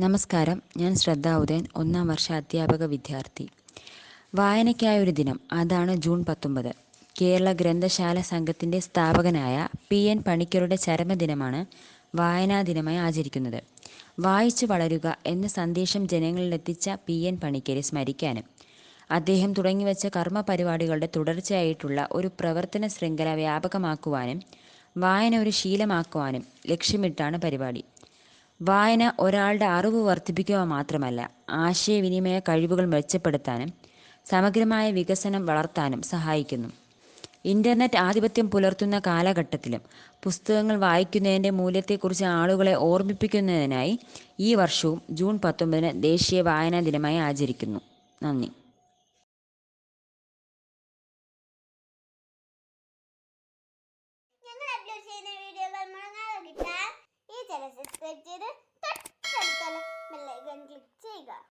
നമസ്കാരം. ഞാൻ ശ്രദ്ധ ഉദയൻ ഒന്നാം വർഷ അധ്യാപക വിദ്യാർത്ഥി. വായനയ്ക്കായൊരു ദിനം അതാണ് ജൂൺ പത്തൊമ്പത്. കേരള ഗ്രന്ഥശാല സംഘത്തിന്റെ സ്ഥാപകനായ പി എൻ പണിക്കരുടെ ചരമദിനമാണ് വായനാ ദിനമായി ആചരിക്കുന്നത്. വായിച്ചു വളരുക എന്ന സന്ദേശം ജനങ്ങളിലെത്തിച്ച പി എൻ പണിക്കരെ സ്മരിക്കാനും അദ്ദേഹം തുടങ്ങിവെച്ച കർമ്മ പരിപാടികളുടെ തുടർച്ചയായിട്ടുള്ള ഒരു പ്രവർത്തന ശൃംഖല വ്യാപകമാക്കുവാനും വായന ഒരു ശീലമാക്കുവാനും ലക്ഷ്യമിട്ടാണ് പരിപാടി. വായന ഒരാളുടെ അറിവ് വർദ്ധിപ്പിക്കുക മാത്രമല്ല ആശയവിനിമയ കഴിവുകൾ മെച്ചപ്പെടുത്താനും സമഗ്രമായ വികസനം വളർത്താനും സഹായിക്കുന്നു. ഇന്റർനെറ്റ് ആധിപത്യം പുലർത്തുന്ന കാലഘട്ടത്തിലും പുസ്തകങ്ങൾ വായിക്കുന്നതിന്റെ മൂല്യത്തെക്കുറിച്ച് ആളുകളെ ഓർമ്മിപ്പിക്കുന്നതിനായി ഈ വർഷവും ജൂൺ പത്തൊമ്പതിന് ദേശീയ വായനാ ദിനമായി ആചരിക്കുന്നു. നന്ദി. ഞങ്ങൾ അപ്ലോഡ് ചെയ്യുന്ന വീഡിയോകൾ മുടങ്ങാതെ